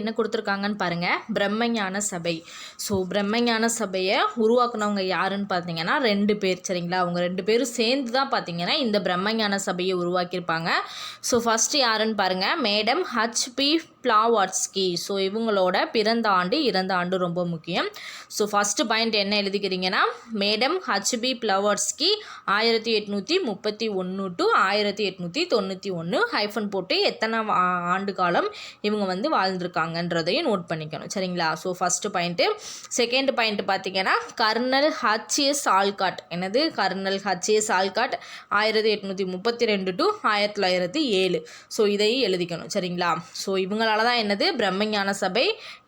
என்ன கொடுத்துருக்காங்கன்னு பாருங்கள் பிரம்மஞான சபை. ஸோ பிரம்மஞான சபையை உருவாக்குனவங்க யாருன்னு பார்த்தீங்கன்னா ரெண்டு பேர். சரிங்களா? அவங்க ரெண்டு பேரும் சேர்ந்து தான் பார்த்தீங்கன்னா இந்த பிரம்மஞான சபையை உருவாக்கியிருப்பாங்க. ஸோ ஃபஸ்ட்டு யாருன்னு பாருங்கள் மேடம் ஹச்பி பிளாவாட்ஸ்கி ஸோ இவங்களோட பிறந்த ஆண்டு இறந்த ஆண்டு ரொம்ப முக்கியம். ஸோ ஃபஸ்ட்டு பாயிண்ட் என்ன எழுதிக்கிறீங்கன்னா மேடம் ஹச்பி பிளவர்ஸ்கி ஆயிரத்தி எட்நூற்றி முப்பத்தி ஒன்று டு ஆயிரத்தி எட்நூற்றி தொண்ணூற்றி ஒன்று ஹைஃபன் போட்டு எத்தனை ஆண்டு காலம் இவங்க வந்து வாழ்ந்துருக்காங்கன்றதையும் நோட் பண்ணிக்கணும். சரிங்களா? So first point second point பார்த்தீங்கன்னா கர்னல் ஹச்எஸ் ஆல்காட் என்னது? கர்னல் ஹச்எஸ் ஆல்காட் ஆயிரத்தி எட்நூற்றி முப்பத்தி ரெண்டு டு ஆயிரத்தி தொள்ளாயிரத்தி ஏழு. ஸோ இதையும் எழுதிக்கணும். சரிங்களா? ஸோ இவங்கள இவங்களால தான் என்னது? பிரம்மஞான சபை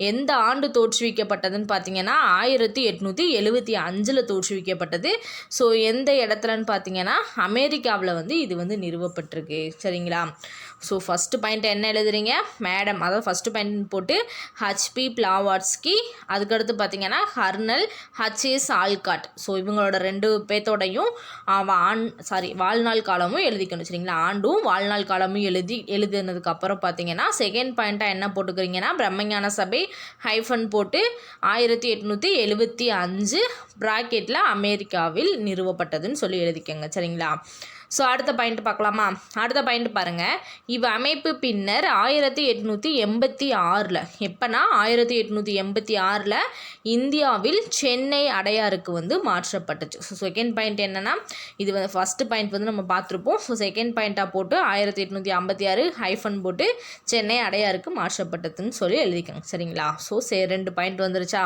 எந்த ஆண்டு தோற்றுவிக்கப்பட்டதுன்னு பார்த்தீங்கன்னா ஆயிரத்தி எட்நூற்றி எழுபத்தி அஞ்சில் தோற்றுவிக்கப்பட்டது. ஸோ எந்த இடத்துலன்னு பார்த்தீங்கன்னா அமெரிக்காவில் வந்து இது வந்து நிறுவப்பட்டிருக்கு. சரிங்களா? ஸோ ஃபஸ்ட்டு பாயிண்ட் என்ன எழுதுறீங்க? மேடம் அதாவது ஃபஸ்ட்டு பாயிண்ட் போட்டு ஹச்பி பிளாவாட்ஸ்கி அதுக்கடுத்து பார்த்தீங்கன்னா ஹர்னல் ஹச்எஸ் ஆல்காட் ஸோ இவங்களோட ரெண்டு பேத்தோடையும் ஆண் சாரி வாழ்நாள் காலமும் எழுதிக்கணும். சரிங்களா? ஆண்டும் வாழ்நாள் காலமும் எழுதி எழுதினதுக்கு அப்புறம் பார்த்தீங்கன்னா செகண்ட் பாயிண்ட் பாயிண்ட்டாக என்ன போட்டுக்கிறீங்கன்னா பிரம்மஞான சபை ஹைஃபன் போட்டு ஆயிரத்தி எட்நூற்றி எழுபத்தி அஞ்சு ப்ராக்கெட்டில் அமெரிக்காவில் நிறுவப்பட்டதுன்னு சொல்லி எழுதிக்கோங்க சரிங்களா? ஸோ அடுத்த பாயிண்ட் பார்க்கலாமா? அடுத்த பாயிண்ட் பாருங்கள் இவ் அமைப்பு பின்னர் ஆயிரத்தி எட்நூற்றி எண்பத்தி ஆறில் எப்போனா ஆயிரத்தி எட்நூற்றி எண்பத்தி ஆறில் இந்தியாவில் சென்னை அடையாருக்கு வந்து மாற்றப்பட்டுச்சு. ஸோ செகண்ட் பாயிண்ட் என்னென்னா இது வந்து ஃபஸ்ட்டு பாயிண்ட் வந்து நம்ம பார்த்துருப்போம். ஸோ செகண்ட் பாயிண்ட்டாக போட்டு ஆயிரத்தி எட்நூற்றி ஐம்பத்தி ஆறு ஹைஃபன் போட்டு சென்னை அடையாருக்கு மாற்றப்பட்டதுன்னு சொல்லி எழுதிக்கோங்க. சரிங்களா? ஸோ சே ரெண்டு பாயிண்ட் வந்துருச்சா?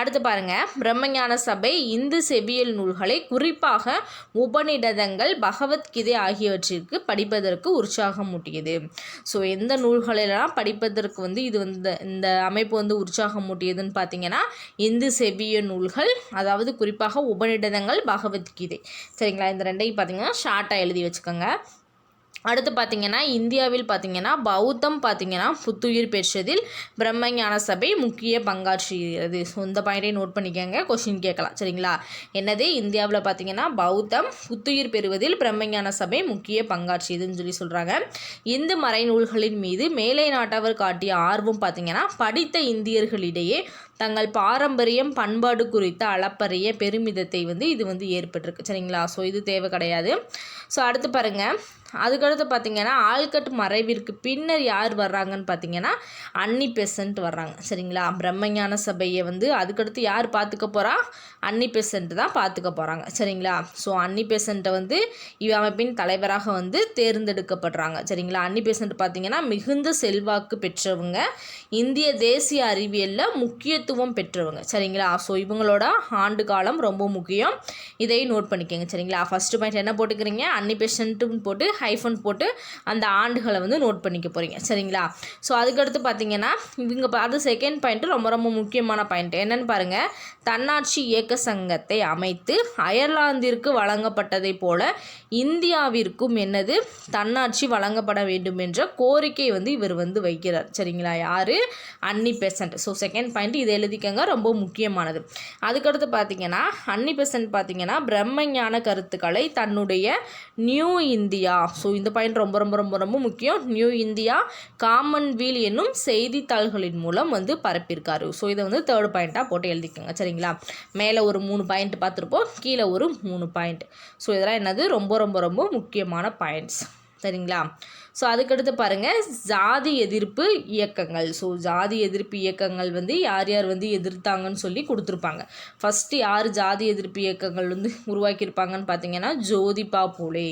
அடுத்து பாருங்கள் பிரம்மஞான சபை இந்து செவியல் நூல்களை குறிப்பாக உபநிடதங்கள் பகவத் பகவத்கீதை ஆகியவற்றிற்கு படிப்பதற்கு உற்சாகம் மூட்டியது. ஸோ எந்த நூல்களெல்லாம் படிப்பதற்கு வந்து இது வந்து இந்த அமைப்பு வந்து உற்சாகம் மூட்டியதுன்னு பார்த்தீங்கன்னா இந்து செவ்விய நூல்கள் அதாவது குறிப்பாக உபநிடதங்கள் பகவத்கீதை. சரிங்களா? இந்த ரெண்டையும் பார்த்தீங்கன்னா ஷார்ட்டாக எழுதி வச்சுக்கோங்க. அடுத்து பார்த்தீங்கன்னா இந்தியாவில் பார்த்தீங்கன்னா பௌத்தம் பார்த்தீங்கன்னா புத்துயிர் பெற்றதில் பிரம்மஞான சபை முக்கிய பங்காற்றுகிறது. ஸோ இந்த பாயிண்டே நோட் பண்ணிக்கோங்க. கொஷின் கேட்கலாம். சரிங்களா? என்னது? இந்தியாவில் பார்த்தீங்கன்னா பௌத்தம் புத்துயிர் பெறுவதில் பிரம்மஞான சபை முக்கிய பங்காற்றியதுன்னு சொல்லி சொல்கிறாங்க இந்து மறைநூல்களின் மீது மேலை நாட்டவர் காட்டிய ஆர்வம் பார்த்தீங்கன்னா படித்த இந்தியர்களிடையே தங்கள் பாரம்பரியம் பண்பாடு குறித்த அளப்பரிய பெருமிதத்தை வந்து இது வந்து ஏற்பட்டிருக்கு. சரிங்களா? ஸோ இது தேவை கிடையாது. ஸோ அடுத்து பாருங்கள் அதுக்கடுத்து பார்த்திங்கன்னா ஆழ்கட் மறைவிற்கு பின்னர் யார் வர்றாங்கன்னு பார்த்தீங்கன்னா அன்னி பெசன்ட் வர்றாங்க. சரிங்களா? பிரம்மஞான சபையை வந்து அதுக்கடுத்து யார் பார்த்துக்க போகிறா அன்னி பெசன்ட் தான் பார்த்துக்க போகிறாங்க சரிங்களா? ஸோ அன்னி பெசண்ட்டை வந்து இவ அமைப்பின் தலைவராக வந்து தேர்ந்தெடுக்கப்படுறாங்க. சரிங்களா? அன்னி பெசன்ட் பார்த்தீங்கன்னா மிகுந்த செல்வாக்கு பெற்றவங்க. இந்திய தேசிய அறிவியலில் முக்கியத்துவம் பெற்றவங்க. சரிங்களா? ஸோ இவங்களோட ஆண்டு காலம் ரொம்ப முக்கியம். இதையும் நோட் பண்ணிக்கோங்க. சரிங்களா? ஃபஸ்ட்டு பாயிண்ட் என்ன போட்டுக்கிறீங்க? அன்னி பெசன்ட்டுன்னு போட்டு ஹைஃபன் போட்டு அந்த ஆண்டுகளை வந்து நோட் பண்ணிக்க போகிறீங்க சரிங்களா? ஸோ அதுக்கடுத்து பார்த்தீங்கன்னா இவங்க அது செகண்ட் பாயிண்ட்டு ரொம்ப ரொம்ப முக்கியமான பாயிண்ட் என்னென்னு பாருங்கள் தன்னாட்சி இயக்க சங்கத்தை அமைத்து அயர்லாந்திற்கு வழங்கப்பட்டதைப் போல இந்தியாவிற்கும் என்னது? தன்னாட்சி வழங்கப்பட வேண்டும் என்ற கோரிக்கை வந்து இவர் வந்து வைக்கிறார். சரிங்களா? யார்? Annie Besant. So second point இதை எழுதிக்கங்க. ரொம்ப முக்கியமானது. அதுக்கடுத்து பார்த்தீங்கன்னா அன்னி பெசன்ட் பார்த்தீங்கன்னா பிரம்மஞான கருத்துக்களை தன்னுடைய நியூ இந்தியா ஸோ இந்த பாயிண்ட் ரொம்ப ரொம்ப ரொம்ப ரொம்ப முக்கியம். நியூ இந்தியா காமன்வீல் என்னும் செய்தித்தாள்களின் மூலம் வந்து பரப்பியிருக்காரு. ஸோ இதை வந்து தேர்ட் பாயிண்ட்டாக போட்டு எழுதிக்கோங்க. சரிங்களா? மேலே ஒரு மூணு பாயிண்ட் பார்த்துருப்போம். கீழே ஒரு மூணு பாயிண்ட் ஸோ இதெல்லாம் என்னது? ரொம்ப ரொம்ப ரொம்ப முக்கியமான பாயிண்ட்ஸ் சரிங்களா? ஸோ அதுக்கடுத்து பாருங்கள் ஜாதி எதிர்ப்பு இயக்கங்கள். ஸோ ஜாதி எதிர்ப்பு இயக்கங்கள் வந்து யார் யார் வந்து எதிர்த்தாங்கன்னு சொல்லி கொடுத்துருப்பாங்க. ஃபஸ்ட்டு யார் ஜாதி எதிர்ப்பு இயக்கங்கள் வந்து உருவாக்கியிருப்பாங்கன்னு பார்த்தீங்கன்னா ஜோதிபா பூலே.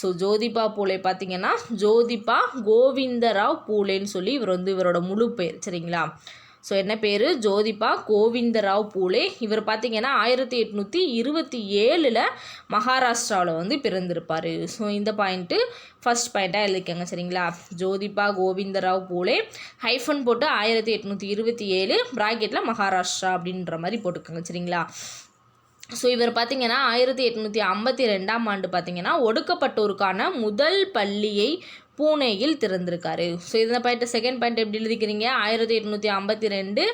ஸோ ஜோதிபா பூலே பார்த்தீங்கன்னா ஜோதிபா கோவிந்தராவ் பூலேன்னு சொல்லி இவர் வந்து இவரோட முழு பேர் சரிங்களா? ஸோ என்ன பேர்? ஜோதிபா கோவிந்தராவ் பூலே. இவர் பார்த்திங்கன்னா ஆயிரத்தி எட்நூற்றி இருபத்தி ஏழில் மகாராஷ்டிராவில் வந்து பிறந்திருப்பார். ஸோ இந்த பாயிண்ட்டு ஃபர்ஸ்ட் பாயிண்ட்டாக எழுதிக்கங்க சரிங்களா? ஜோதிபா கோவிந்தராவ் பூலே. ஹைஃபன் போட்டு ஆயிரத்தி எட்நூற்றி இருபத்தி ஏழு ப்ராக்கெட்டில் மகாராஷ்டிரா அப்படின்ற மாதிரி போட்டுக்கோங்க சரிங்களா? ஸோ இவர் பார்த்திங்கன்னா ஆயிரத்தி எட்நூற்றி ஐம்பத்தி ரெண்டாம் ஆண்டு பார்த்திங்கன்னா ஒடுக்கப்பட்டோருக்கான முதல் பள்ளியை பூனேயில் திறந்திருக்காரு. ஸோ இந்த பாயிண்ட் செகண்ட் பாயிண்ட் எப்படி எழுதிக்கிறீங்க? ஆயிரத்தி எட்நூற்றி ஐம்பத்தி ரெண்டு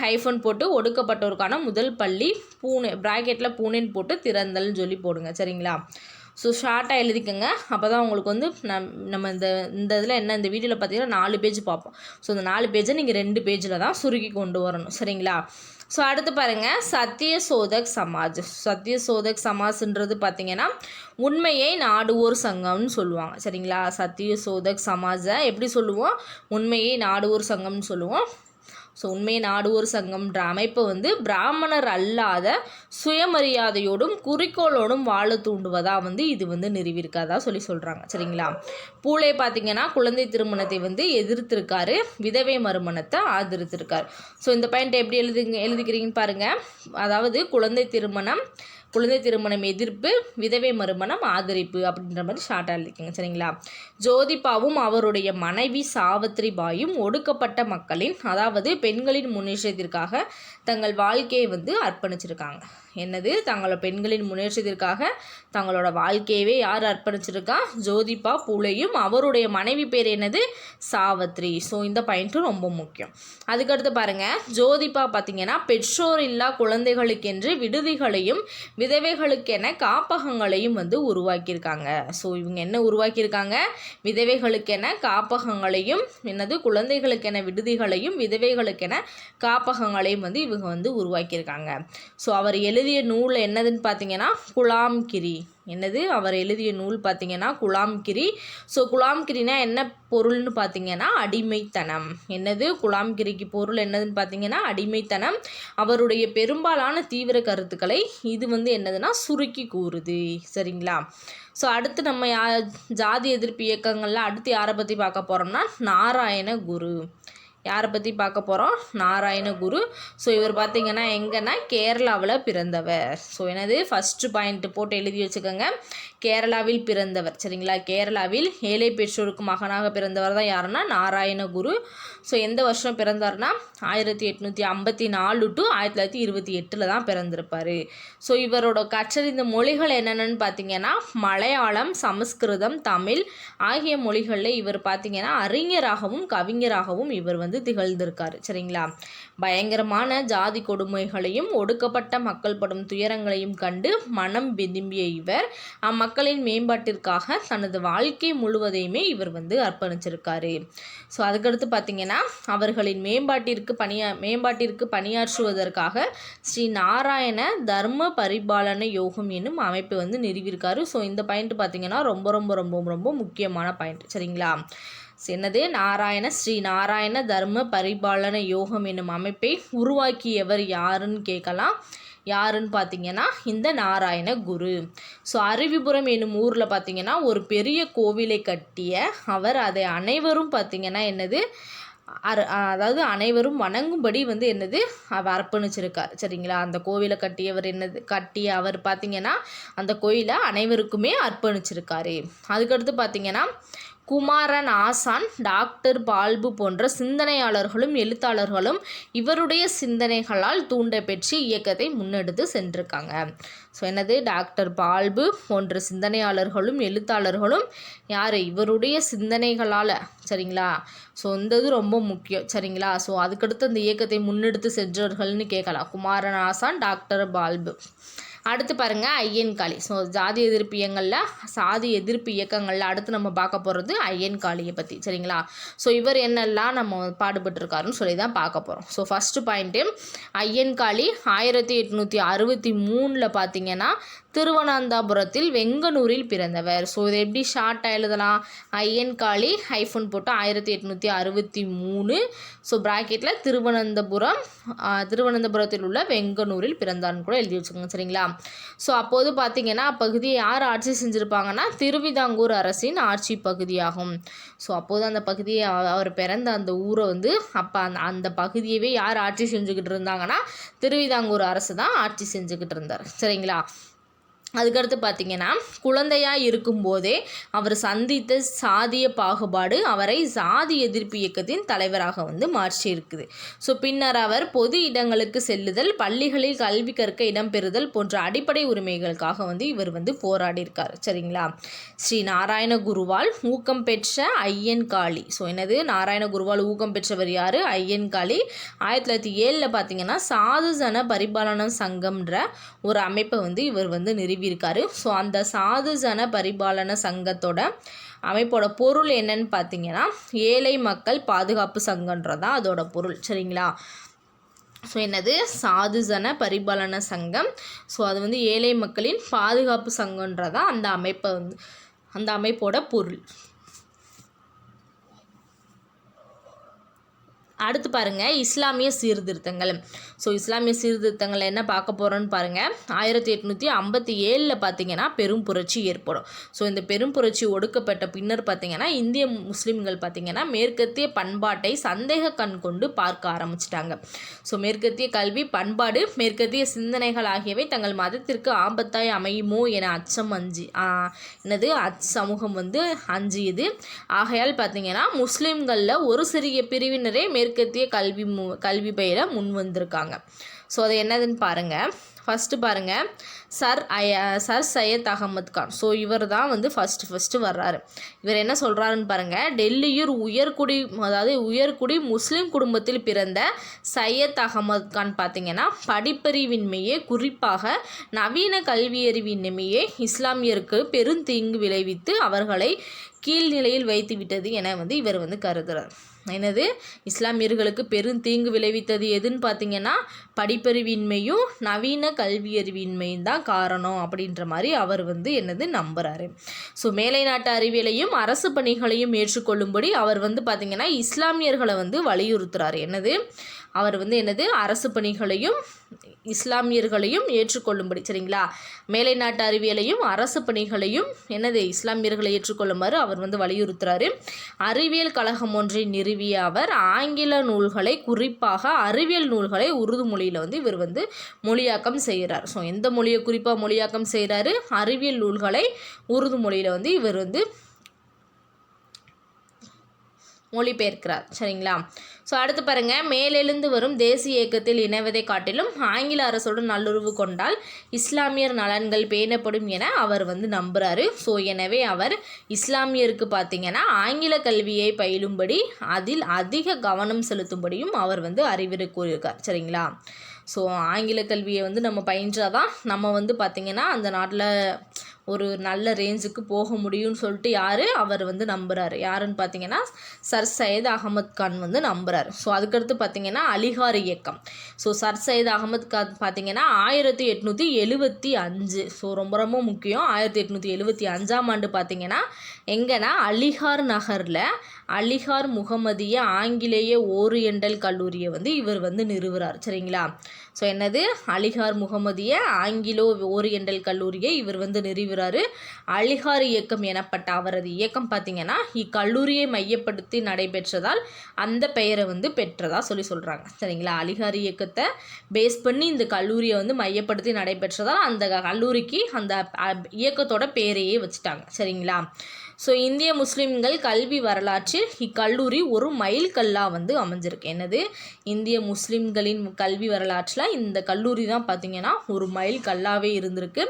ஹைஃபன் போட்டு ஒடுக்கப்பட்டோருக்கான முதல் பள்ளி பூனே ப்ராக்கெட்டில் பூனேன்னு போட்டு திறந்தல்னு சொல்லி போடுங்க சரிங்களா? ஸோ ஷார்ட்டாக எழுதிக்கோங்க. அப்போ தான் உங்களுக்கு வந்து நம் நம்ம இந்த இந்த இதில் என்ன இந்த வீடியோவில் பார்த்தீங்கன்னா நாலு பேஜ் பார்ப்போம். ஸோ இந்த நாலு பேஜை நீங்கள் ரெண்டு பேஜில் தான் சுருக்கி கொண்டு வரணும் சரிங்களா? ஸோ அடுத்து பாருங்கள் சத்திய சோதக் சமாஜ். சத்திய சோதக் சமாஜ்ன்றது பார்த்தீங்கன்னா உண்மையை நாடுவோர் சங்கம்னு சொல்லுவாங்க. சரிங்களா? சத்திய சோதக் சமாஜை எப்படி சொல்லுவோம்? உண்மையை நாடுவோர் சங்கம்னு சொல்லுவோம். ஸோ உண்மையை நாடுவோர் சங்கம்ன்ற அமைப்பு வந்து பிராமணர் அல்லாத சுயமரியாதையோடும் குறிக்கோளோடும் வாழ தூண்டுவதாக வந்து இது வந்து நிறுவியிருக்காதா சொல்லி சொல்கிறாங்க சரிங்களா? பூலே பார்த்தீங்கன்னா குழந்தை திருமணத்தை வந்து எதிர்த்திருக்காரு. விதவை மறுமணத்தை ஆதரித்திருக்காரு. ஸோ இந்த பாயிண்ட் எப்படி எழுதுங்க எழுதிக்கிறீங்கன்னு பாருங்கள் அதாவது குழந்தை திருமணம் குழந்தை திருமணம் எதிர்ப்பு விதவை மறுமணம் ஆதரிப்பு அப்படின்ற மாதிரி ஷார்ட்டாக எழுதிக்கங்க சரிங்களா? ஜோதிபாவும் அவருடைய மனைவி சாவித்ரி பாயும் ஒடுக்கப்பட்ட மக்களின் அதாவது பெண்களின் முன்னேற்றத்திற்காக தங்கள் வாழ்க்கையை வந்து அர்ப்பணிச்சிருக்காங்க. என்னது? தங்களோட பெண்களின் முன்னேற்றத்திற்காக தங்களோட வாழ்க்கையவே யார் அர்ப்பணிச்சிருக்கா? ஜோதிபா பூலையும் அவருடைய மனைவி பேர் என்னது? சாவத்ரி. ஸோ இந்த பாயிண்ட்டும் ரொம்ப முக்கியம். அதுக்கடுத்து பாருங்கள் ஜோதிபா பார்த்தீங்கன்னா பெற்றோர் இல்லா குழந்தைகளுக்கென்று விடுதிகளையும் விதவைகளுக்கென காப்பகங்களையும் வந்து உருவாக்கியிருக்காங்க. ஸோ இவங்க என்ன உருவாக்கியிருக்காங்க? விதவைகளுக்கென காப்பகங்களையும் என்னது? குழந்தைகளுக்கென விடுதிகளையும் விதவைகளுக்கென காப்பகங்களையும் வந்து இவங்க வந்து உருவாக்கியிருக்காங்க. ஸோ அவர் எழுதிய நூல் என்னதுன்னு பார்த்தீங்கன்னா குலாம்கிரி என்னது? அவர் எழுதிய நூல் பார்த்தீங்கன்னா குலாம்கிரி ஸோ குலாம்கிரினா என்ன பொருள்னு பார்த்தீங்கன்னா அடிமைத்தனம். என்னது? குலாம்கிரிக்கு பொருள் என்னதுன்னு பார்த்தீங்கன்னா அடிமைத்தனம். அவருடைய பெரும்பாலான தீவிர கருத்துக்களை இது வந்து என்னதுன்னா சுருக்கி கூறுது. சரிங்களா? ஸோ அடுத்து நம்ம யா ஜாதி எதிர்ப்பு இயக்கங்களில் அடுத்து யாரை பற்றி பார்க்க போகிறோம்னா நாராயண குரு. யாரை பற்றி பார்க்க போகிறோம் நாராயண குரு. ஸோ இவர் பார்த்தீங்கன்னா எங்கன்னா? கேரளாவில் பிறந்தவர். ஸோ என்னது? ஃபஸ்ட்டு பாயிண்ட் போட்டு எழுதி வச்சுக்கோங்க. கேரளாவில் பிறந்தவர். சரிங்களா? கேரளாவில் ஏழை பெற்றோருக்கு மகனாக பிறந்தவர் தான் யாருன்னா? நாராயணகுரு ஸோ எந்த வருஷம் பிறந்தார்னா ஆயிரத்தி எட்நூற்றி ஐம்பத்தி நாலு டு ஆயிரத்தி தொள்ளாயிரத்தி இருபத்தி எட்டில் தான் பிறந்திருப்பார். ஸோ இவரோட கற்றறிந்த மொழிகள் என்னென்னு பார்த்தீங்கன்னா மலையாளம் சமஸ்கிருதம் தமிழ் ஆகிய மொழிகளில் இவர் பார்த்தீங்கன்னா அறிஞராகவும் கவிஞராகவும் இவர் வந்து திகழ்ந்திருக்காரு. சரிங்களா? பயங்கரமான ஜாதி கொடுமைகளையும் ஒடுக்கப்பட்ட மக்கள் படும் துயரங்களையும் கண்டு மனம் விரும்பிய இவர் அம்மக்களின் மேம்பாட்டிற்காக தனது வாழ்க்கை முழுவதையுமே இவர் வந்து அர்ப்பணிச்சிருக்காரு. ஸோ அதுக்கடுத்து பார்த்தீங்கன்னா அவர்களின் மேம்பாட்டிற்கு பணியா மேம்பாட்டிற்கு பணியாற்றுவதற்காக ஸ்ரீ நாராயண தர்ம பரிபாலன யோகம் என்னும் அமைப்பு வந்து நிறுவியிருக்காரு. ஸோ இந்த பாயிண்ட் பார்த்தீங்கன்னா ரொம்ப ரொம்ப ரொம்ப ரொம்ப முக்கியமான பாயிண்ட். சரிங்களா? என்னது? நாராயண ஸ்ரீ நாராயண தர்ம பரிபாலன யோகம் என்னும் அமைப்பை உருவாக்கியவர் யாருன்னு கேட்கலாம். யாருன்னு பார்த்தீங்கன்னா இந்த நாராயண குரு. ஸோ அருவிபுரம் என்னும் ஊரில் பார்த்தீங்கன்னா ஒரு பெரிய கோவிலை கட்டிய அவர் அதை அனைவரும் பார்த்தீங்கன்னா என்னது? அர் அதாவது அனைவரும் வணங்கும்படி வந்து என்னது? அவர் அர்ப்பணிச்சிருக்கார். சரிங்களா? அந்த கோவிலை கட்டியவர் என்னது? கட்டிய அவர் பார்த்திங்கன்னா அந்த கோயிலை அனைவருக்குமே அர்ப்பணிச்சிருக்காரு. அதுக்கடுத்து பார்த்தீங்கன்னா குமாரன் ஆசான் டாக்டர் பால்பு போன்ற சிந்தனையாளர்களும் எழுத்தாளர்களும் இவருடைய சிந்தனைகளால் தூண்ட பெற்று இயக்கத்தை முன்னெடுத்து சென்றிருக்காங்க. ஸோ என்னது? டாக்டர் பால்பு போன்ற சிந்தனையாளர்களும் எழுத்தாளர்களும் யார்? இவருடைய சிந்தனைகளால். சரிங்களா? ஸோ இந்த இது ரொம்ப முக்கியம். சரிங்களா? ஸோ அதுக்கடுத்து அந்த இயக்கத்தை முன்னெடுத்து சென்றவர்கள்னு கேட்கலாம். குமாரன் ஆசான் டாக்டர் பால்பு. அடுத்து பாருங்கள் ஐயன்காளி ஸோ ஜாதி எதிர்ப்பு இயக்கங்களில் சாதி எதிர்ப்பு இயக்கங்களில் அடுத்து நம்ம பார்க்க போகிறது ஐயன்காளியை பற்றி சரிங்களா? ஸோ இவர் என்னெல்லாம் நம்ம பாடுபட்டிருக்காருன்னு சொல்லி தான் பார்க்க போகிறோம் ஸோ ஃபஸ்ட்டு பாயிண்ட்டு ஐயன்காளி ஆயிரத்தி எட்நூற்றி அறுபத்தி மூணில் பார்த்தீங்கன்னா திருவனந்தபுரத்தில் வெங்கனூரில் பிறந்தவர். ஸோ இதை எப்படி ஷார்ட்டாக எழுதலாம்? ஐஎன் காளி ஹைஃபோன் போட்டு ஆயிரத்தி எட்நூற்றி அறுபத்தி மூணு. ஸோ ப்ராக்கெட்டில் திருவனந்தபுரம் திருவனந்தபுரத்தில் உள்ள வெங்கனூரில் பிறந்தான்னு கூட எழுதி வச்சுக்கோங்க சரிங்களா? ஸோ அப்போது பார்த்தீங்கன்னா அப்பகுதியை யார் ஆட்சி செஞ்சுருப்பாங்கன்னா திருவிதாங்கூர் அரசின் ஆட்சி பகுதியாகும். ஸோ அப்போது அந்த பகுதியை அவர் பிறந்த அந்த ஊரை வந்து அப்போ அந்த அந்த பகுதியவே யார் ஆட்சி செஞ்சுக்கிட்டு இருந்தாங்கன்னா திருவிதாங்கூர் அரசு தான் ஆட்சி செஞ்சுக்கிட்டு இருந்தார் சரிங்களா? அதுக்கடுத்து பார்த்தீங்கன்னா குழந்தையாக இருக்கும்போதே அவர் சந்தித்த சாதிய பாகுபாடு அவரை சாதி எதிர்ப்பு இயக்கத்தின் தலைவராக வந்து மாற்றி இருக்குது ஸோ பின்னர் அவர் பொது இடங்களுக்கு செல்லுதல் பள்ளிகளில் கல்வி கற்க இடம்பெறுதல் போன்ற அடிப்படை உரிமைகளுக்காக வந்து இவர் வந்து போராடி இருக்கார் சரிங்களா? ஸ்ரீ நாராயண குருவால் ஊக்கம் பெற்ற ஐயன் காளி. ஸோ என்னது? நாராயண குருவால் ஊக்கம் பெற்றவர் யார்? ஐயன் காளி. ஆயிரத்தி தொள்ளாயிரத்தி ஏழில் பார்த்தீங்கன்னா சாதுஜன பரிபாலன சங்கம்ன்ற ஒரு அமைப்பை வந்து இவர் வந்து நிறுவி நிறுவியிருக்காரு ஸோ அந்த சாது ஜன பரிபாலன சங்கத்தோட அமைப்போட பொருள் என்னன்னு பார்த்தீங்கன்னா ஏழை மக்கள் பாதுகாப்பு சங்கன்றதான் அதோட பொருள். சரிங்களா? ஸோ என்னது? சாதுஜன பரிபாலன சங்கம். ஸோ அது வந்து ஏழை மக்களின் பாதுகாப்பு சங்கன்றதான் அந்த அமைப்பை வந்து அந்த அமைப்போட பொருள். அடுத்து பாருங்கள் இஸ்லாமிய சீர்திருத்தங்கள். ஸோ இஸ்லாமிய சீர்திருத்தங்களை என்ன பார்க்க போகிறோன்னு பாருங்கள் ஆயிரத்தி எட்நூற்றி ஐம்பத்தி ஏழில் பார்த்தீங்கன்னா பெரும் புரட்சி ஏற்படும். ஸோ இந்த பெரும் புரட்சி ஒடுக்கப்பட்ட பின்னர் பார்த்திங்கன்னா இந்திய முஸ்லீம்கள் பார்த்திங்கன்னா மேற்கத்திய பண்பாட்டை சந்தேக கண் கொண்டு பார்க்க ஆரம்பிச்சிட்டாங்க. ஸோ மேற்கத்திய கல்வி பண்பாடு மேற்கத்திய சிந்தனைகள் ஆகியவை தங்கள் மதத்திற்கு ஆபத்தாய் அமையுமோ என அச்சம் அஞ்சு என்னது என்னது அச்சமூகம் வந்து அஞ்சியது. ஆகையால் பார்த்திங்கன்னா முஸ்லீம்களில் ஒரு சிறிய பிரிவினரே மேற்கத்திய கல்வி மு கல்வி பயில முன் வந்திருக்காங்க. ஸோ அது என்னதுன்னு பாருங்கள் ஃபஸ்ட்டு பாருங்கள் சர் அய சர் சையத் அகமது கான். ஸோ இவர் தான் வந்து ஃபஸ்ட்டு ஃபஸ்ட்டு வர்றாரு. இவர் என்ன சொல்கிறாருன்னு பாருங்கள் டெல்லியூர் உயர்குடி அதாவது உயர்குடி முஸ்லீம் குடும்பத்தில் பிறந்த சையத் அகமது கான் பார்த்தீங்கன்னா படிப்பறிவின்மையே குறிப்பாக நவீன கல்வியறிவின்மையே இஸ்லாமியருக்கு பெருந்தீங்கு விளைவித்து அவர்களை கீழ்நிலையில் வைத்து விட்டது என வந்து இவர் வந்து கருதுறார். என்னது? இஸ்லாமியர்களுக்கு பெரும் தீங்கு விளைவித்தது எதுன்னு பார்த்தீங்கன்னா படிப்பறிவின்மையும் நவீன கல்வியறிவின்மையும் தான் காரணம் அப்படின்ற மாதிரி அவர் வந்து என்னது நம்புறாரு. ஸோ மேலை நாட்டு அறிவியலையும் அரசு பணிகளையும் ஏற்றுக்கொள்ளும்படி அவர் வந்து பார்த்தீங்கன்னா இஸ்லாமியர்களை வந்து வலியுறுத்துறாரு. என்னது? அவர் வந்து என்னது அரசு பணிகளையும் இஸ்லாமியர்களையும் ஏற்றுக்கொள்ளும்படி சரிங்களா? மேலை நாட்டு அறிவியலையும் அரசு பணிகளையும் என்னது இஸ்லாமியர்களை ஏற்றுக்கொள்ளுமாறு அவர் வந்து வலியுறுத்துறாரு. அறிவியல் கழகம் ஒன்றை நிறுவிய அவர் ஆங்கில நூல்களை குறிப்பாக அறிவியல் நூல்களை உருது மொழியில் வந்து இவர் வந்து மொழியாக்கம் செய்கிறார். ஸோ எந்த மொழியை குறிப்பாக மொழியாக்கம் செய்கிறாரு? அறிவியல் நூல்களை உருது மொழியில் வந்து இவர் வந்து மொழிபெயர்க்கிறார். சரிங்களா? ஸோ அடுத்து பாருங்கள் மேலெழுந்து வரும் தேசிய இயக்கத்தில் இணைவதை காட்டிலும் ஆங்கில அரசுடன் நல்லுறவு கொண்டால் இஸ்லாமியர் நலன்கள் பேணப்படும் என அவர் வந்து நம்புகிறாரு ஸோ எனவே அவர் இஸ்லாமியருக்கு பார்த்தீங்கன்னா ஆங்கில கல்வியை பயிலும்படி அதில் அதிக கவனம் செலுத்தும்படியும் அவர் வந்து அறிவுரை கூறியிருக்கார். சரிங்களா? ஸோ ஆங்கில கல்வியை வந்து நம்ம பயின்றாதான் நம்ம வந்து பார்த்திங்கன்னா அந்த நாட்டில் ஒரு நல்ல ரேஞ்சுக்கு போக முடியும்னு சொல்லிட்டு யார்? அவர் வந்து நம்புகிறாரு யாருன்னு பார்த்தீங்கன்னா சர் சையத் அகமது கான் வந்து நம்புறாரு. ஸோ அதுக்கடுத்து பார்த்தீங்கன்னா அலிகார் இயக்கம். ஸோ சர் சையத் அகமது கான் பார்த்தீங்கன்னா ஆயிரத்தி எட்நூற்றி எழுபத்தி அஞ்சு. ஸோ ரொம்ப ரொம்ப முக்கியம். ஆயிரத்தி எட்நூற்றி எழுபத்தி அஞ்சாம் ஆண்டு பார்த்தீங்கன்னா எங்கன்னா அலிகார் நகரில் அலிகார் முகமதிய ஆங்கிலேய ஓரியண்டல் கல்லூரியை வந்து இவர் வந்து நிறுவுறார். சரிங்களா? ஸோ என்னது? அலிகார் முகமதிய ஆங்கிலோ ஓரியண்டல் கல்லூரியை இவர் வந்து நிறுவுறாரு. அலிகார் இயக்கம் எனப்பட்ட அவரது இயக்கம் பார்த்தீங்கன்னா இக்கல்லூரியை மையப்படுத்தி நடைபெற்றதால் அந்த பெயரை வந்து பெற்றதாக சொல்லி சொல்கிறாங்க சரிங்களா? அலிகார் இயக்கத்தை பேஸ் பண்ணி இந்த கல்லூரியை வந்து மையப்படுத்தி நடைபெற்றதால் அந்த கல்லூரிக்கு அந்த இயக்கத்தோட பேரையே வச்சுட்டாங்க. சரிங்களா? ஸோ இந்திய முஸ்லீம்கள் கல்வி வரலாற்றில் இக்கல்லூரி ஒரு மைல்கல்லாக வந்து அமைஞ்சிருக்கு. என்னது? இந்திய முஸ்லீம்களின் கல்வி வரலாற்றில் இந்த கல்லூரி தான் பார்த்தீங்கன்னா ஒரு மைல் கல்லாகவே இருந்திருக்கு.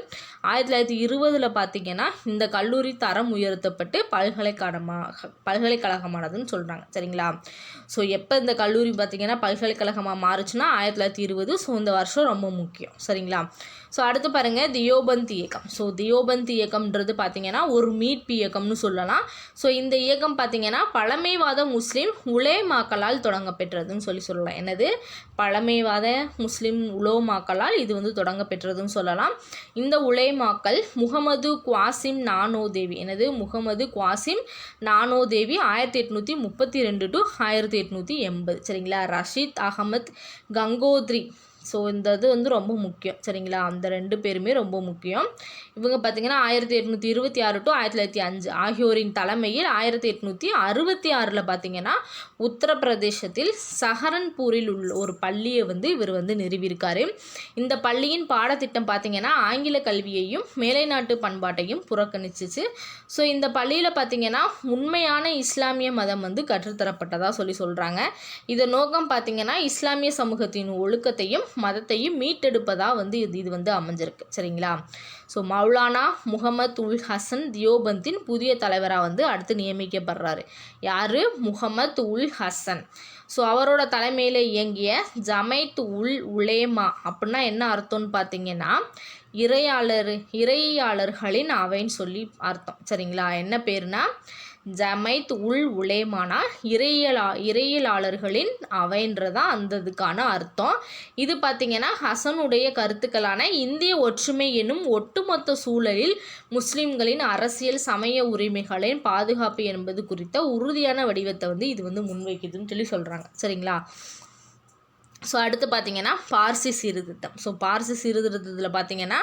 ஆயிரத்தி தொள்ளாயிரத்தி இருபதில் பார்த்திங்கன்னா இந்த கல்லூரி தரம் உயர்த்தப்பட்டு பல்கலைக்கழகமாக பல்கலைக்கழகமானதுன்னு சொல்கிறாங்க சரிங்களா? ஸோ எப்போ இந்த கல்லூரி பார்த்தீங்கன்னா பல்கலைக்கழகமாக மாறுச்சுன்னா ஆயிரத்தி தொள்ளாயிரத்தி இருபது. ஸோ இந்த வருஷம் ரொம்ப முக்கியம். சரிங்களா? ஸோ அடுத்து பாருங்கள் தியோபந்த் இயக்கம். ஸோ தியோபந்த் இயக்கம்ன்றது பார்த்தீங்கன்னா ஒரு மீட்பு இயக்கம்னு சொல்லலாம். ஸோ இந்த இயக்கம் பார்த்தீங்கன்னா பழமைவாத முஸ்லீம் உலேமாக்களால் தொடங்கப்பெற்றதுன்னு சொல்லி சொல்லலாம். என்னது? பழமைவாத முஸ்லீம் உலோமாக்களால் இது வந்து தொடங்கப்பெற்றதுன்னு சொல்லலாம். இந்த உலேமாக்கள் முகமது குவாசிம் நானோ தேவி என்னது? முகமது குவாசிம் நானோ தேவி ஆயிரத்தி எட்நூற்றி முப்பத்தி ரெண்டு டு ஆயிரத்தி எட்நூற்றி எண்பது. சரிங்களா? ரஷீத் அகமத் கங்கோத்ரி ஸோ இந்த இது வந்து ரொம்ப முக்கியம். சரிங்களா? அந்த ரெண்டு பேருமே ரொம்ப முக்கியம். இவங்க பார்த்தீங்கன்னா ஆயிரத்தி எட்நூற்றி இருபத்தி ஆறு டு ஆயிரத்தி தொள்ளாயிரத்தி அஞ்சு ஆகியோரின் தலைமையில் ஆயிரத்தி எட்நூற்றி அறுபத்தி ஆறில் பார்த்திங்கன்னா உத்தரப்பிரதேசத்தில் சஹரன்பூரில் உள்ள ஒரு பள்ளியை வந்து இவர் வந்து நிறுவியிருக்காரு. இந்த பள்ளியின் பாடத்திட்டம் பார்த்திங்கன்னா ஆங்கில கல்வியையும் மேலை நாட்டு பண்பாட்டையும் புறக்கணிச்சிச்சு. ஸோ இந்த பள்ளியில் பார்த்தீங்கன்னா உண்மையான இஸ்லாமிய மதம் வந்து கற்றுத்தரப்பட்டதாக சொல்லி சொல்கிறாங்க இதன் நோக்கம் பார்த்திங்கன்னா இஸ்லாமிய சமூகத்தின் ஒழுக்கத்தையும் மதத்தையும் மீட்டெடுப்பதாக வந்து இது இது வந்து அமைஞ்சிருக்கு. சரிங்களா? ஸோ மௌலானா முகமது உல் ஹசன் தியோபந்தின் புதிய தலைவராக வந்து அடுத்து நியமிக்கப்படுறாரு. யார்? முகமது உல் ஹசன். ஸோ அவரோட தலைமையில் இயங்கிய ஜமைத் உல் உலேமா அப்படின்னா என்ன அர்த்தம்னு பார்த்தீங்கன்னா இறையாளர் இறையாளர்களின் அவைன்னு சொல்லி அர்த்தம். சரிங்களா? என்ன பேருனா ஜமைத் உள் உலேமானா இறையலா இறையலாளர்களின் அவைன்றதான் அந்த இதுக்கான அர்த்தம். இது பார்த்திங்கன்னா ஹசனுடைய கருத்துக்களான இந்திய ஒற்றுமை எனும் ஒட்டுமொத்த சூழலில் முஸ்லிம்களின் அரசியல் சமய உரிமைகளின் பாதுகாப்பு என்பது குறித்த உறுதியான வடிவத்தை வந்து இது வந்து முன்வைக்குதுன்னு சொல்லி சொல்கிறாங்க சரிங்களா? ஸோ அடுத்து பார்த்திங்கன்னா பார்சி சீர்திருத்தம். ஸோ பார்சி சீர்திருத்தத்தில் பார்த்திங்கன்னா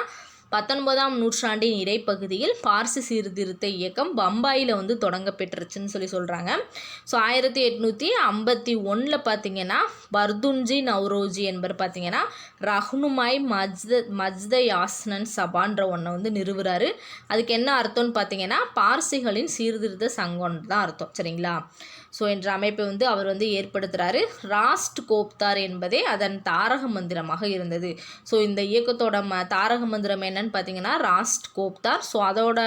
பத்தொன்பதாம் நூற்றாண்டின் இடைப்பகுதியில் பார்சி சீர்திருத்த இயக்கம் பம்பாயில் வந்து தொடங்கப்பெற்றுச்சுன்னு சொல்லி சொல்கிறாங்க ஸோ ஆயிரத்தி எட்நூற்றி ஐம்பத்தி ஒன்றில் பார்த்தீங்கன்னா பர்துன்ஜி நவ்ரோஜி என்பவர் பார்த்தீங்கன்னா ரஹ்னுமாய் மஜ்த மஜ்த யாஸ்னன் சபான்ற ஒன்றை வந்து நிறுவுறாரு. அதுக்கு என்ன அர்த்தம்னு பார்த்தீங்கன்னா பார்சிகளின் சீர்திருத்த சங்கம் தான் அர்த்தம் சரிங்களா? ஸோ என்ற அமைப்பை வந்து அவர் வந்து ஏற்படுத்துகிறாரு ராஸ்ட் கோப்தார் என்பதே அதன் தாரக மந்திரமாக இருந்தது. ஸோ இந்த இயக்கத்தோட ம தாரக மந்திரம் என்னன்னு பார்த்தீங்கன்னா ராஸ்ட் கோப்தார் ஸோ அதோட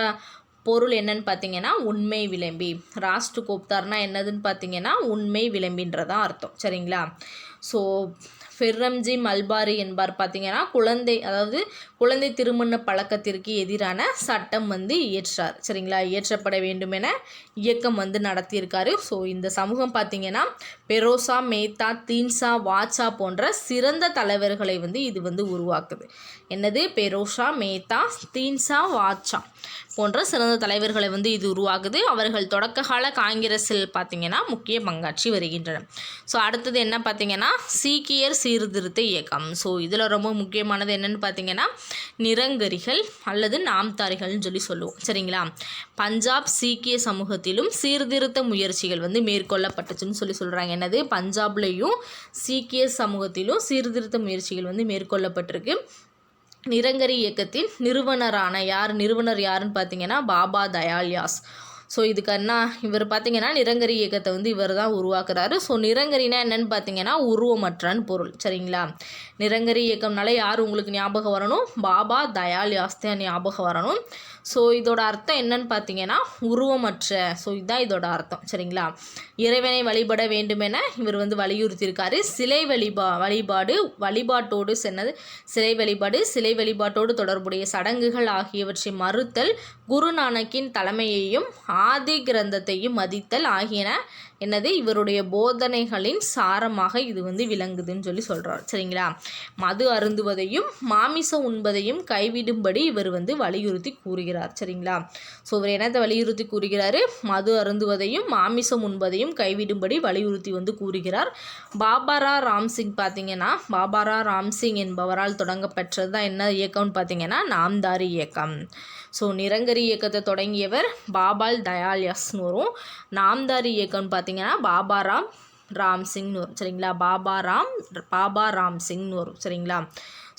பொருள் என்னன்னு பார்த்தீங்கன்னா உண்மை விளம்பி. ராஸ்ட் கோப்தார்னா என்னதுன்னு பார்த்தீங்கன்னா உண்மை விளம்பின்றதான் அர்த்தம். சரிங்களா? ஸோ ஃபெர்ரம்ஜி மல்பாரி என்பார் பார்த்தீங்கன்னா குழந்தை அதாவது குழந்தை திருமண பழக்கத்திற்கு எதிரான சட்டம் வந்து இயற்றார். சரிங்களா? இயற்றப்பட வேண்டும் என இயக்கம் வந்து நடத்தியிருக்காரு. ஸோ இந்த சமூகம் பார்த்தீங்கன்னா பெரோசா மேத்தா தீன்சா வாச்சா போன்ற சிறந்த தலைவர்களை வந்து இது வந்து உருவாக்குது. என்னது? பெரோஷா மேத்தா தீன்சா வாச்சா போன்ற சிறந்த தலைவர்களை வந்து இது உருவாகுது அவர்கள் தொடக்ககால காங்கிரஸில் பார்த்தீங்கன்னா முக்கிய பங்காற்றி வருகின்றனர். ஸோ அடுத்தது என்ன பார்த்திங்கன்னா? சீக்கியர் சீர்திருத்த இயக்கம். ஸோ இதில் ரொம்ப முக்கியமானது என்னென்னு பார்த்திங்கன்னா நிரங்கரிகள் அல்லது நாம்தாரிகள்னு சொல்லி சொல்லுவோம். சரிங்களா? பஞ்சாப் சீக்கிய சமூகத்திலும் சீர்திருத்த முயற்சிகள் வந்து மேற்கொள்ளப்பட்டுச்சுன்னு சொல்லி சொல்கிறாங்க என்னது? பஞ்சாப்லேயும் சீக்கிய சமூகத்திலும் சீர்திருத்த முயற்சிகள் வந்து மேற்கொள்ளப்பட்டிருக்கு. நிரங்கரி இயக்கத்தின் நிறுவனரான யார்? நிறுவனர் யாருன்னு பார்த்தீங்கன்னா பாபா தயால்யாஸ் ஸோ இதுக்கு என்ன இவர் பார்த்தீங்கன்னா நிரங்கரி இயக்கத்தை வந்து இவர் தான் உருவாக்குறாரு. ஸோ நிரங்கரினா என்னன்னு பார்த்தீங்கன்னா உருவமற்றான்னு பொருள். சரிங்களா? நிரங்கரி இயக்கம்னால யார் உங்களுக்கு ஞாபகம் வரணும்? பாபா தயால் தான் ஞாபகம் வரணும். ஸோ இதோட அர்த்தம் என்னன்னு பார்த்தீங்கன்னா உருவமற்ற. ஸோ இதுதான் இதோட அர்த்தம் சரிங்களா? இறைவனை வழிபட வேண்டுமென இவர் வந்து வலியுறுத்தியிருக்காரு. சிலை வழிபா வழிபாடு வழிபாட்டோடு சென்னது சிலை வழிபாடு சிலை வழிபாட்டோடு தொடர்புடைய சடங்குகள் ஆகியவற்றை மறுத்தல் குருநானக்கின் தலைமையையும் ஆதி கிரந்தத்தையும் மதித்தல் ஆகியன என்னது? இவருடைய போதனைகளின் சாரமாக இது வந்து விளங்குதுன்னு சொல்லி சொல்கிறார் சரிங்களா? மது அருந்துவதையும் மாமிசம் உண்பதையும் கைவிடும்படி இவர் வந்து வலியுறுத்தி கூறுகிறார். சரிங்களா? ஸோ இவர் என்னத்தை வலியுறுத்தி கூறுகிறாரு? மது அருந்துவதையும் மாமிசம் உண்பதையும் கைவிடும்படி வலியுறுத்தி வந்து கூறுகிறார். பாபாரா ராம்சிங் பார்த்தீங்கன்னா பாபாரா ராம்சிங் என்பவரால் தொடங்கப்பெற்றது தான் என்ன இயக்கம்னு பார்த்தீங்கன்னா நாம்தாரி இயக்கம். ஸோ நிரங்கரி இயக்கத்தை தொடங்கியவர் பாபால் தயால்யாஸ்னு வரும் நாம்தாரி இயக்கம்னு பார்த்தீங்கன்னா பாபாராம் ராம் சிங்னு வரும் சரிங்களா? பாபா ராம் பாபா ராம் சிங்னு வரும் சரிங்களா?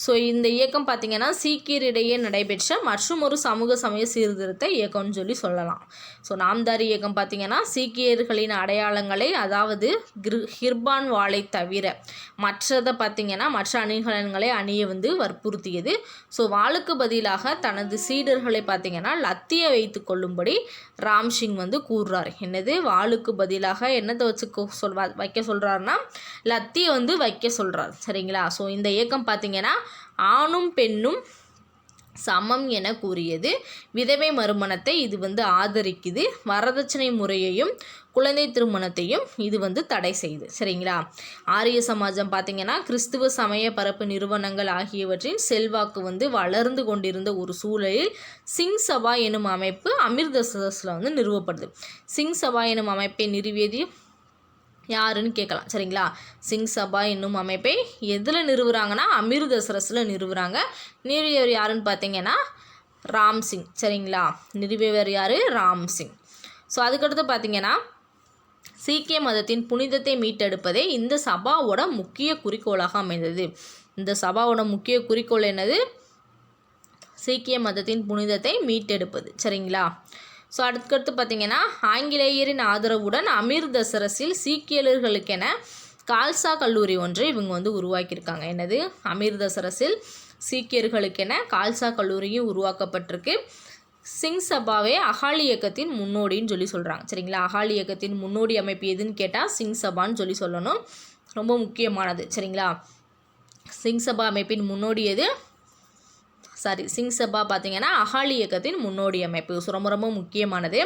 ஸோ இந்த இயக்கம் பார்த்திங்கன்னா சீக்கியரிடையே நடைபெற்ற மற்றும் ஒரு சமூக சமய சீர்திருத்த இயக்கம்னு சொல்லி சொல்லலாம். ஸோ நாம்தாரி இயக்கம் பார்த்திங்கன்னா சீக்கியர்களின் அடையாளங்களை அதாவது கிர் ஹிர்பான் வாளை தவிர மற்றதை பார்த்திங்கன்னா மற்ற அணிகலன்களை அணிய வந்து வற்புறுத்தியது. ஸோ வாளுக்கு பதிலாக தனது சீடர்களை பார்த்திங்கன்னா லத்தியை வைத்து கொள்ளும்படி ராம்சிங் வந்து கூறுறார். என்னது? வாளுக்கு பதிலாக என்னத்தை வச்சு சொல் வைக்க சொல்கிறாருன்னா லத்தியை வந்து வைக்க சொல்கிறார் சரிங்களா? ஸோ இந்த இயக்கம் பார்த்திங்கன்னா ஆணும் பெண்ணும் சமம் என கூறியது. விதவை மறுமணத்தை இது வந்து ஆதரிக்குது. வரதட்சணை முறையையும் குழந்தை திருமணத்தையும் இது வந்து தடை செய்யுது சரிங்களா? ஆரிய சமாஜம் பார்த்திங்கன்னா கிறிஸ்துவ சமய பரப்பு நிறுவனங்கள் ஆகியவற்றின் செல்வாக்கு வந்து வளர்ந்து கொண்டிருந்த ஒரு சூழலில் சிங் சபா எனும் அமைப்பு அமிர்தசரஸில் வந்து நிறுவப்படுது. சிங் சபா எனும் அமைப்பை நிறுவியது யாருன்னு கேட்கலாம். சரிங்களா? சிங் சபா என்னும் அமைப்பை எதில் நிறுவுறாங்கன்னா அமிர்தசரஸில் நிறுவுறாங்க. நிறுவியவர் யாருன்னு பார்த்தீங்கன்னா ராம் சிங். சரிங்களா? நிறுவியவர் யார்? ராம் சிங். ஸோ அதுக்கடுத்து பார்த்தீங்கன்னா சீக்கிய மதத்தின் புனிதத்தை மீட்டெடுப்பதே இந்த சபாவோட முக்கிய குறிக்கோளாக அமைந்தது. இந்த சபாவோட முக்கிய குறிக்கோள் என்னது? சீக்கிய மதத்தின் புனிதத்தை மீட்டெடுப்பது. சரிங்களா? ஸோ அடுத்தடுத்து பார்த்திங்கன்னா ஆங்கிலேயரின் ஆதரவுடன் அமிர்தசரஸில் சீக்கியர்களுக்கென கால்சா கல்லூரி ஒன்றை இவங்க வந்து உருவாக்கியிருக்காங்க. என்னது? அமிர்தசரஸில் சீக்கியர்களுக்கென கால்சா கல்லூரியும் உருவாக்கப்பட்டிருக்கு. சிங் சபாவே அகாலி இயக்கத்தின் முன்னோடின்னு சொல்லி சொல்கிறாங்க சரிங்களா? அகாலி இயக்கத்தின் முன்னோடி அமைப்பு எதுன்னு கேட்டால் சிங் சபான்னு சொல்லி சொல்லணும். ரொம்ப முக்கியமானது. சரிங்களா? சிங் சபா அமைப்பின் முன்னோடி எது? சாரி சிங் சபா பார்த்தீங்கன்னா அகாலி இயக்கத்தின் முன்னோடி அமைப்பு. ஸோ ரொம்ப ரொம்ப முக்கியமானது.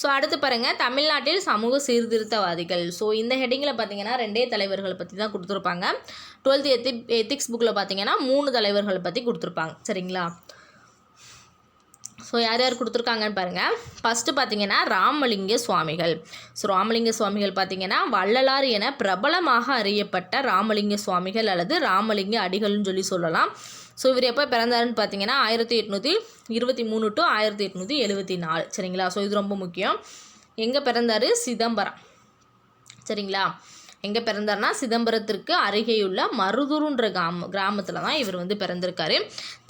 ஸோ அடுத்து பாருங்கள் தமிழ்நாட்டில் சமூக சீர்திருத்தவாதிகள். ஸோ இந்த ஹெட்டிங்கில் பார்த்தீங்கன்னா ரெண்டே தலைவர்களை பற்றி தான் கொடுத்துருப்பாங்க. டுவெல்த் எத்தி எத்திக்ஸ் புக்கில் பார்த்தீங்கன்னா மூணு தலைவர்களை பற்றி கொடுத்துருப்பாங்க. சரிங்களா? ஸோ யார் யார் கொடுத்துருக்காங்கன்னு பாருங்கள் ஃபஸ்ட்டு பார்த்தீங்கன்னா ராமலிங்க சுவாமிகள். ஸோ ராமலிங்க சுவாமிகள் பார்த்தீங்கன்னா வள்ளலார் என பிரபலமாக அறியப்பட்ட ராமலிங்க சுவாமிகள் அல்லது ராமலிங்க அடிகள்னு சொல்லி சொல்லலாம். ஸோ இவர் எப்போ பிறந்தாருன்னு பார்த்தீங்கன்னா ஆயிரத்தி எட்நூற்றி இருபத்தி மூணு டு ஆயிரத்தி எட்நூற்றி எழுபத்தி நாலு. சரிங்களா? ஸோ இது ரொம்ப முக்கியம். எங்கே பிறந்தாரு? சிதம்பரம். சரிங்களா? எங்கே பிறந்தார்னா சிதம்பரத்திற்கு அருகேயுள்ள மருதூருன்ற கிராம கிராமத்தில் தான் இவர் வந்து பிறந்திருக்காரு.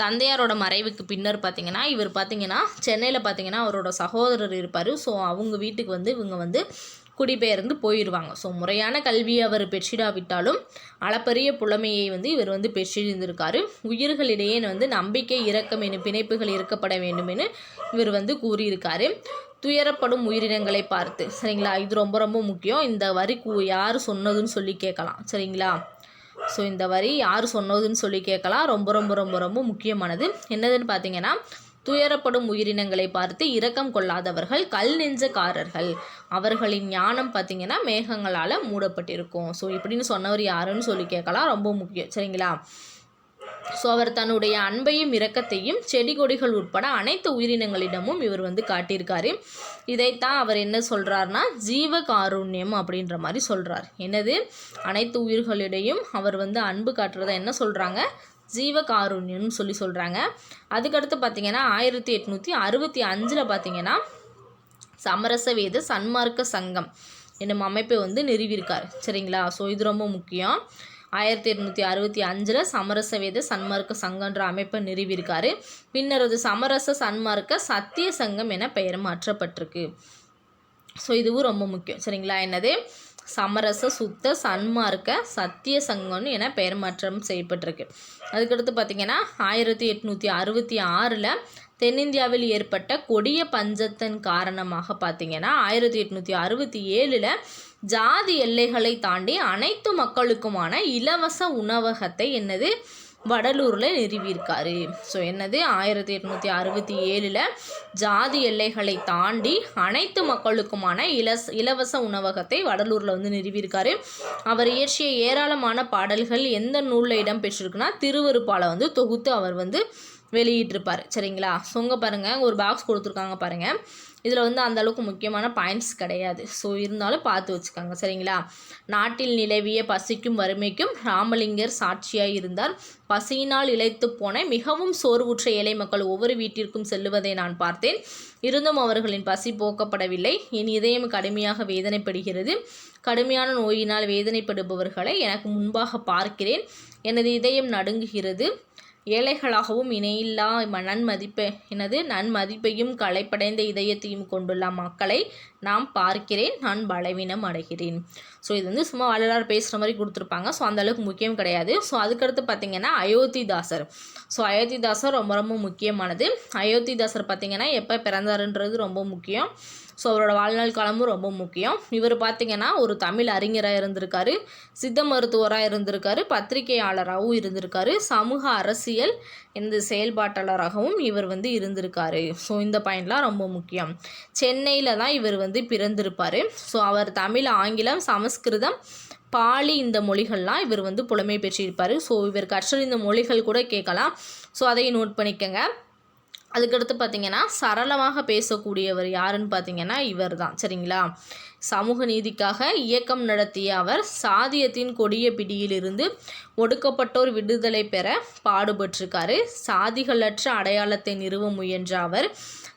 தந்தையாரோட மறைவுக்கு பின்னர் பார்த்தீங்கன்னா இவர் பார்த்தீங்கன்னா சென்னையில் பார்த்தீங்கன்னா அவரோட சகோதரர் இருப்பார். ஸோ அவங்க வீட்டுக்கு வந்து இவங்க வந்து குடிபெயர்ந்து போயிடுவாங்க ஸோ முறையான கல்வியை அவர் பெற்றிடாவிட்டாலும் அளப்பரிய புலமையை வந்து இவர் வந்து பெற்றிருந்திருக்காரு. உயிர்களிடையே வந்து நம்பிக்கை இரக்கம் எனும் பிணைப்புகள் இருக்கப்பட வேண்டும் என இவர் வந்து கூறியிருக்காரு. துயரப்படும் உயிரினங்களை பார்த்து. சரிங்களா? இது ரொம்ப ரொம்ப முக்கியம். இந்த வரி யார் சொன்னதுன்னு சொல்லி கேட்கலாம். சரிங்களா? ஸோ இந்த வரி யார் சொன்னதுன்னு சொல்லி கேட்கலாம். ரொம்ப ரொம்ப ரொம்ப ரொம்ப முக்கியமானது. என்னதுன்னு பார்த்தீங்கன்னா துயரப்படும் உயிரினங்களை பார்த்து இரக்கம் கொள்ளாதவர்கள் கல் நெஞ்சக்காரர்கள். அவர்களின் ஞானம் பார்த்தீங்கன்னா மேகங்களால் மூடப்பட்டிருக்கும். ஸோ இப்படின்னு சொன்னவர் யாருன்னு சொல்லி கேட்கலாம். ரொம்ப முக்கியம். சரிங்களா? ஸோ அவர் தன்னுடைய அன்பையும் இரக்கத்தையும் செடி கொடிகள் உட்பட அனைத்து உயிரினங்களிடமும் இவர் வந்து காட்டியிருக்காரு. இதைத்தான் அவர் என்ன சொல்கிறாருன்னா ஜீவ காருண்யம் அப்படின்ற மாதிரி சொல்கிறார் என்னது? அனைத்து உயிர்களிடையும் அவர் வந்து அன்பு காட்டுறதை என்ன சொல்கிறாங்க ஜீவகாருண்யம்னு சொல்லி சொல்கிறாங்க அதுக்கடுத்து பார்த்தீங்கன்னா ஆயிரத்தி எட்நூற்றி அறுபத்தி அஞ்சில் பார்த்தீங்கன்னா சமரச வேத சன்மார்க்க சங்கம் என்னும் அமைப்பை வந்து நிறுவியிருக்கார். சரிங்களா? ஸோ இது ரொம்ப முக்கியம். ஆயிரத்தி எட்நூற்றி அறுபத்தி அஞ்சில் சமரச வேத சன்மார்க்க சங்கன்ற அமைப்பை நிறுவியிருக்காரு. பின்னர் அது சமரச சன்மார்க்க சத்திய சங்கம் என பெயர் மாற்றப்பட்டிருக்கு. ஸோ இதுவும் ரொம்ப முக்கியம். சரிங்களா? என்னது? சமரச சுத்த சன்மார்க்க சத்திய சங்கம்னு என பெயர் மாற்றம் செய்யப்பட்டிருக்கு. அதுக்கடுத்து பார்த்திங்கன்னா ஆயிரத்தி எட்நூற்றி அறுபத்தி ஆறில் தென்னிந்தியாவில் ஏற்பட்ட கொடிய பஞ்சத்தின் காரணமாக பார்த்திங்கன்னா ஆயிரத்தி எட்நூற்றி அறுபத்தி ஏழில் ஜாதி எல்லைகளை தாண்டி அனைத்து மக்களுக்குமான இலவச உணவகத்தை என்னது? வடலூரில் நிறுவியிருக்காரு. ஸோ என்னது? ஆயிரத்தி எட்நூற்றி அறுபத்தி ஏழில் ஜாதி எல்லைகளை தாண்டி அனைத்து மக்களுக்குமான இலஸ் இலவச உணவகத்தை வடலூரில் வந்து நிறுவியிருக்காரு. அவர் இயற்றிய ஏராளமான பாடல்கள் எந்த நூலில் இடம் பெற்றிருக்குன்னா திருவருப்பாலை வந்து தொகுத்து அவர் வந்து வெளியிட்டிருப்பார். சரிங்களா? சொங்க பாருங்கள் ஒரு பாக்ஸ் கொடுத்துருக்காங்க பாருங்கள் இதில் வந்து அந்தளவுக்கு முக்கியமான பாயிண்ட்ஸ் கிடையாது. ஸோ இருந்தாலும் பார்த்து வச்சுக்கோங்க. சரிங்களா? நாட்டில் நிலவிய பசிக்கும் வறுமைக்கும் ராமலிங்கர் சாட்சியாக இருந்தார். பசியினால் இழைத்து போன மிகவும் சோர்வுற்ற ஏழை மக்கள் ஒவ்வொரு வீட்டிற்கும் செல்லுவதை நான் பார்த்தேன். இருந்தும் அவர்களின் பசி போக்கப்படவில்லை. என் இதயம் கடுமையாக வேதனைப்படுகிறது. கடுமையான நோயினால் வேதனைப்படுபவர்களை எனக்கு முன்பாக பார்க்கிறேன். எனது இதயம் நடுங்குகிறது. ஏழைகளாகவும் இணையில்லா நன்மதிப்பு எனது நன்மதிப்பையும் களைப்படைந்த இதயத்தையும் கொண்டுள்ள மக்களை நாம் பார்க்கிறேன் நான் பலவீனம் அடைகிறேன். ஸோ இது வந்து சும்மா வள்ளலார் பேசுகிற மாதிரி கொடுத்துருப்பாங்க. ஸோ அந்தளவுக்கு முக்கியம் கிடையாது. ஸோ அதுக்கடுத்து பார்த்திங்கன்னா அயோத்திதாசர். ஸோ அயோத்திதாசர் ரொம்ப ரொம்ப முக்கியமானது. அயோத்திதாசர் பார்த்திங்கன்னா எப்போ பிறந்தாருன்றது ரொம்ப முக்கியம். ஸோ அவரோட வாழ்நாள் காலமும் ரொம்ப முக்கியம். இவர் பார்த்திங்கன்னா ஒரு தமிழ் அறிஞராக இருந்திருக்காரு. சித்த மருத்துவராக இருந்திருக்காரு. பத்திரிகையாளராகவும் இருந்திருக்காரு. சமூக அரசியல் இந்த செயல்பாட்டாளராகவும் இவர் வந்து இருந்திருக்காரு. ஸோ இந்த பாயிண்ட்லாம் ரொம்ப முக்கியம். சென்னையில் தான் இவர் வந்து பிறந்திருப்பார். ஸோ அவர் தமிழ் ஆங்கிலம் சமஸ்கிருதம் பாலி இந்த மொழிகள்லாம் இவர் வந்து புலமை பெற்றிருப்பார். ஸோ இவர் கற்றறிந்த மொழிகள் கூட கேட்கலாம். ஸோ அதையும் நோட் பண்ணிக்கோங்க. அதுக்கடுத்து பார்த்தீங்கன்னா சரளமாக பேசக்கூடியவர் யாருன்னு பார்த்தீங்கன்னா இவர் தான் சரிங்களா? சமூக நீதிக்காக இயக்கம் நடத்திய அவர் சாதியத்தின் கொடிய பிடியிலிருந்து ஒடுக்கப்பட்டோர் விடுதலை பெற பாடுபட்டிருக்காரு. சாதிகளற்ற அடையாளத்தை நிறுவ முயன்ற அவர்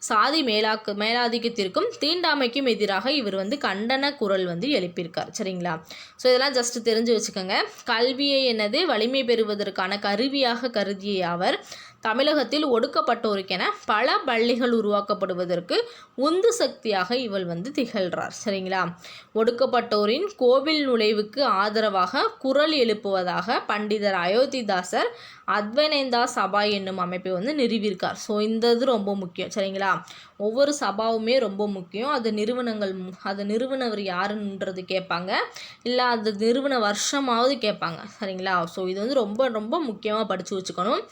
சாதி மேலாக்கு மேலாதிக்கத்திற்கும் தீண்டாமைக்கும் எதிராக இவர் வந்து கண்டன குரல் வந்து எழுப்பியிருக்கார். சரிங்களா? ஸோ இதெல்லாம் ஜஸ்ட் தெரிஞ்சு வச்சுக்கோங்க. கல்வியை என்னது வலிமை பெறுவதற்கான கருவியாக கருதிய அவர் தமிழகத்தில் ஒடுக்கப்பட்டோருக்கென பல பள்ளிகள் உருவாக்கப்படுவதற்கு உந்து சக்தியாக இவள் வந்து திகழ்கிறார் சரிங்களா? ஒடுக்கப்பட்டோரின் கோவில் நுழைவுக்கு ஆதரவாக குரல் எழுப்புவதாக பண்டிதர் அயோத்திதாசர் அத்வைனேந்தா சபா என்னும் அமைப்பை வந்து நிறுவியிருக்கார். ஸோ இந்த இது ரொம்ப முக்கியம். சரிங்களா? ஒவ்வொரு சபாவுமே ரொம்ப முக்கியம். அது நிறுவனங்கள் அது நிறுவனவர் யாருன்றது கேட்பாங்க. இல்லை அது நிறுவன வருஷமாவது கேட்பாங்க. சரிங்களா? ஸோ இது வந்து ரொம்ப ரொம்ப முக்கியமாக படித்து வச்சுக்கணும்.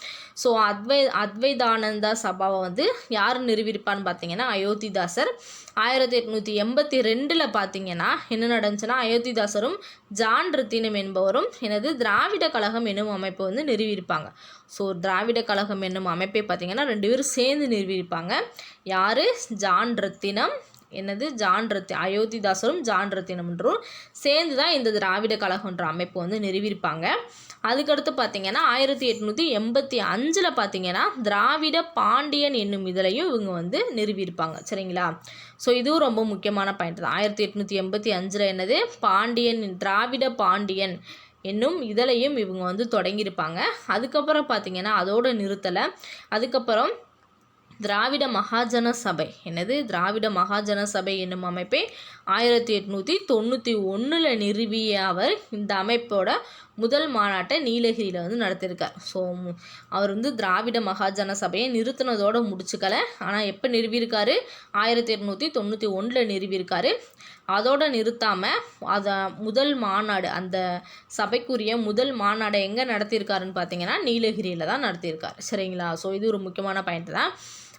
ஸோ அத்வை அத்வைதானந்தா சபாவை வந்து யார் நிறுவியிருப்பான்னு பார்த்தீங்கன்னா அயோத்திதாசர். ஆயிரத்தி எட்நூற்றி எண்பத்தி ரெண்டில் பார்த்தீங்கன்னா என்ன நடந்துச்சுன்னா அயோத்திதாசரும் ஜான் ரத்தினம் என்பவரும் எனது திராவிட கழகம் என்னும் அமைப்பை வந்து நிறுவியிருப்பாங்க. ஸோ திராவிட கழகம் என்னும் அமைப்பை பார்த்தீங்கன்னா ரெண்டு பேரும் சேர்ந்து நிறுவியிருப்பாங்க. யார்? ஜான் ரத்தினம். என்னது? ஜான் அயோத்திதாசரும் ஜான்ரத்தினம்ன்றும் சேர்ந்து தான் இந்த திராவிட கழகன்ற அமைப்பு வந்து நிறுவியிருப்பாங்க. அதுக்கடுத்து பார்த்தீங்கன்னா ஆயிரத்தி எட்நூற்றி எண்பத்தி அஞ்சில் பார்த்தீங்கன்னா திராவிட பாண்டியன் என்னும் இதழையும் இவங்க வந்து நிறுவியிருப்பாங்க. சரிங்களா? ஸோ இதுவும் ரொம்ப முக்கியமான பாயிண்ட் தான். ஆயிரத்தி எட்நூற்றி எண்பத்தி அஞ்சில் என்னது? பாண்டியன் திராவிட பாண்டியன் என்னும் இதழையும் இவங்க வந்து தொடங்கியிருப்பாங்க. அதுக்கப்புறம் பார்த்தீங்கன்னா அதோட நிறுத்தலை. அதுக்கப்புறம் திராவிட மகாஜன சபை. என்னது? திராவிட மகாஜன சபை என்னும் அமைப்பை ஆயிரத்தி எட்நூற்றி தொண்ணூற்றி ஒன்றில் நிறுவிய அவர் இந்த அமைப்போட முதல் மாநாட்டை நீலகிரியில் வந்து நடத்தியிருக்கார். ஸோ அவர் வந்து திராவிட மகாஜன சபையை நிறுத்தினதோடு முடிச்சுக்கல. ஆனால் எப்போ நிறுவியிருக்காரு? ஆயிரத்தி எட்நூற்றி தொண்ணூற்றி ஒன்றில் நிறுவியிருக்காரு. அதோடு நிறுத்தாமல் அதை முதல் மாநாடு அந்த சபைக்குரிய முதல் மாநாடை எங்கே நடத்தியிருக்காருன்னு பார்த்தீங்கன்னா நீலகிரியில் தான் நடத்தியிருக்கார். சரிங்களா? ஸோ இது ஒரு முக்கியமான பாயிண்ட் தான்.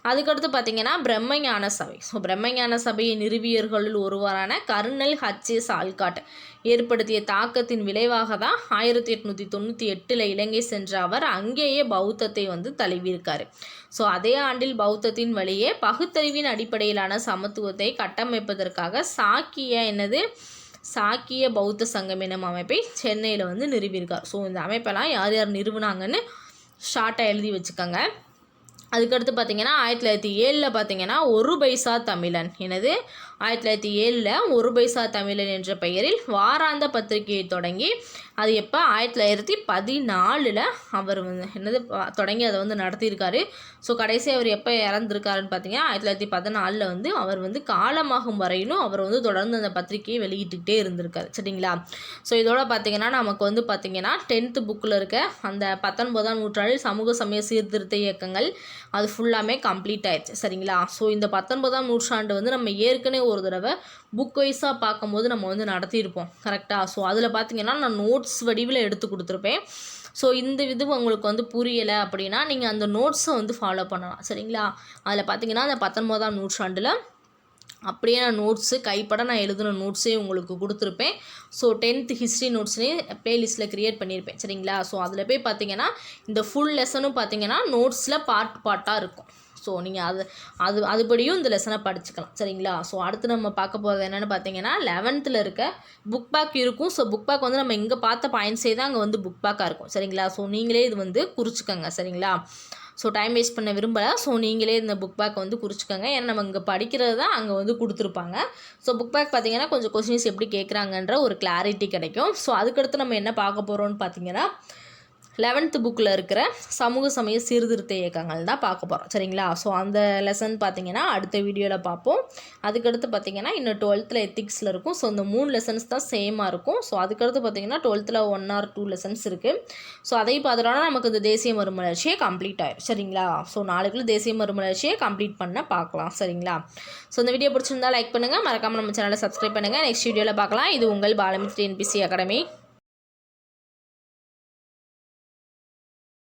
அதுக்கடுத்து பார்த்தீங்கன்னா பிரம்மஞான சபை. ஸோ பிரம்மஞான சபையின் நிறுவியர்களில் ஒருவரான கர்னல் ஹச்எஸ் ஆல்காட் ஏற்படுத்திய தாக்கத்தின் விளைவாக தான் ஆயிரத்தி எட்நூற்றி தொண்ணூற்றி எட்டில் இலங்கை சென்ற அவர் அங்கேயே பௌத்தத்தை வந்து தழுவியிருக்காரு. ஸோ அதே ஆண்டில் பௌத்தத்தின் வழியே பகுத்தறிவின் அடிப்படையிலான சமத்துவத்தை கட்டமைப்பதற்காக சாக்கிய என்னது? சாக்கிய பௌத்த சங்கம் என்னும் அமைப்பை சென்னையில் வந்து நிறுவியிருக்கார். ஸோ இந்த அமைப்பெல்லாம் யார் யார் நிறுவனாங்கன்னு ஷார்ட்டாக எழுதி வச்சுக்கோங்க. அதுக்கடுத்து பார்த்தீங்கன்னா ஆயிரத்தி தொள்ளாயிரத்தி ஏழில் பார்த்தீங்கன்னா ஒரு பைசா தமிழன். எனது ஆயிரத்தி தொள்ளாயிரத்தி ஏழில் ஒரு பைசா தமிழன் என்ற பெயரில் வாராந்த பத்திரிகையை தொடங்கி அது எப்போ? ஆயிரத்தி தொள்ளாயிரத்தி பதினாலில் அவர் வந்து என்னது தொடங்கி அதை வந்து நடத்தியிருக்காரு. ஸோ கடைசி அவர் எப்போ இறந்துருக்காருன்னு பார்த்தீங்கன்னா ஆயிரத்தி தொள்ளாயிரத்தி பதினாலில் வந்து அவர் வந்து காலமாகும் வரையிலும் அவர் வந்து தொடர்ந்து அந்த பத்திரிகையை வெளியிட்டுக்கிட்டே இருந்திருக்காரு. சரிங்களா? ஸோ இதோட பார்த்தீங்கன்னா நமக்கு வந்து பார்த்தீங்கன்னா டென்த்து புக்கில் இருக்க அந்த பத்தொன்பதாம் நூற்றாண்டில் சமூக சமய சீர்திருத்த இயக்கங்கள் அது ஃபுல்லாமே கம்ப்ளீட் ஆயிடுச்சு. சரிங்களா? ஸோ இந்த பத்தொன்பதாம் நூற்றாண்டு வந்து நம்ம ஏற்கனவே ஒரு தடவை புக் வைஸாக பார்க்கும்போது நம்ம வந்து நடத்தியிருப்போம். கரெக்டாக ஸோ அதில் பார்த்தீங்கன்னா நான் நோட்ஸ் வடிவில் எடுத்து கொடுத்துருப்பேன். ஸோ இந்த இது உங்களுக்கு வந்து புரியலை அப்படின்னா நீங்கள் அந்த நோட்ஸை வந்து ஃபாலோ பண்ணலாம். சரிங்களா? அதில் பார்த்தீங்கன்னா அந்த பத்தொன்பதாம் நூற்றாண்டில் அப்படியே நான் நோட்ஸு கைப்பட நான் எழுதின நோட்ஸே உங்களுக்கு கொடுத்துருப்பேன். ஸோ டென்த்து ஹிஸ்ட்ரி நோட்ஸ்னே ப்ளேலிஸ்ட்டில் க்ரியேட் பண்ணியிருப்பேன். சரிங்களா? ஸோ அதில் போய் பார்த்தீங்கன்னா இந்த ஃபுல் லெசனும் பார்த்தீங்கன்னா நோட்ஸில் பார்ட் பார்ட்டாக இருக்கும். ஸோ நீங்கள் அது அது அதுபடியும் இந்த லெசனை படிச்சுக்கலாம். சரிங்களா? ஸோ அடுத்து நம்ம பார்க்க போகிறது என்னென்னு பார்த்தீங்கன்னா லெவன்த்தில் இருக்க புக் பேக் இருக்கும். ஸோ புக் பேக் வந்து நம்ம இங்கே பார்த்த பாயிண்ட்ஸே தான் அங்கே வந்து புக் பேக்காக இருக்கும். சரிங்களா? ஸோ நீங்களே இது வந்து குறிச்சிக்கோங்க. சரிங்களா? ஸோ டைம் வேஸ்ட் பண்ண விரும்பலை. ஸோ நீங்களே இந்த புக் பேக் வந்து குறிச்சிக்கோங்க. ஏன்னா நம்ம இங்கே படிக்கிறது தான் அங்கே வந்து கொடுத்துருப்பாங்க. ஸோ புக் பேக் பார்த்தீங்கன்னா கொஞ்சம் கொஸ்டின்ஸ் எப்படி கேட்குறாங்கன்ற ஒரு கிளாரிட்டி கிடைக்கும். ஸோ அதுக்கடுத்து நம்ம என்ன பார்க்க போகிறோம்னு பார்த்தீங்கன்னா லெவன்த்து புக்கில் இருக்கிற சமூக சமய சீர்திருத்த இயக்கங்கள் தான் பார்க்க போகிறோம் சரிங்களா? ஸோ அந்த லெசன் பார்த்தீங்கன்னா அடுத்த வீடியோவில் பார்ப்போம். அதுக்கடுத்து பார்த்தீங்கன்னா இன்னும் டுவெல்த்தில் எத்திக்ஸில் இருக்கும். ஸோ இந்த மூணு லெசன்ஸ் தான் சேமாக இருக்கும். ஸோ அதுக்கடுத்து பார்த்தீங்கன்னா டுவெல்த்தில் ஒன் ஆர் டூ லெசன்ஸ் இருக்குது ஸோ அதையும் பார்த்துட்டோம்னா நமக்கு இந்த தேசிய மறுமலர்ச்சியே கம்ப்ளீட் ஆயிடும் சரிங்களா? ஸோ நாளைக்குள்ள தேசிய மறுமலர்ச்சியை கம்ப்ளீட் பண்ண பார்க்கலாம். சரிங்களா? ஸோ இந்த வீடியோ பிடிச்சிருந்தா லைக் பண்ணுங்கள் மறக்காமல் நம்ம சேனலை சப்ஸ்கிரைப் பண்ணுங்கள் நெக்ஸ்ட் வீடியோவில் பார்க்கலாம். இது உங்கள் பாலமித் என்பிசி அகாடமி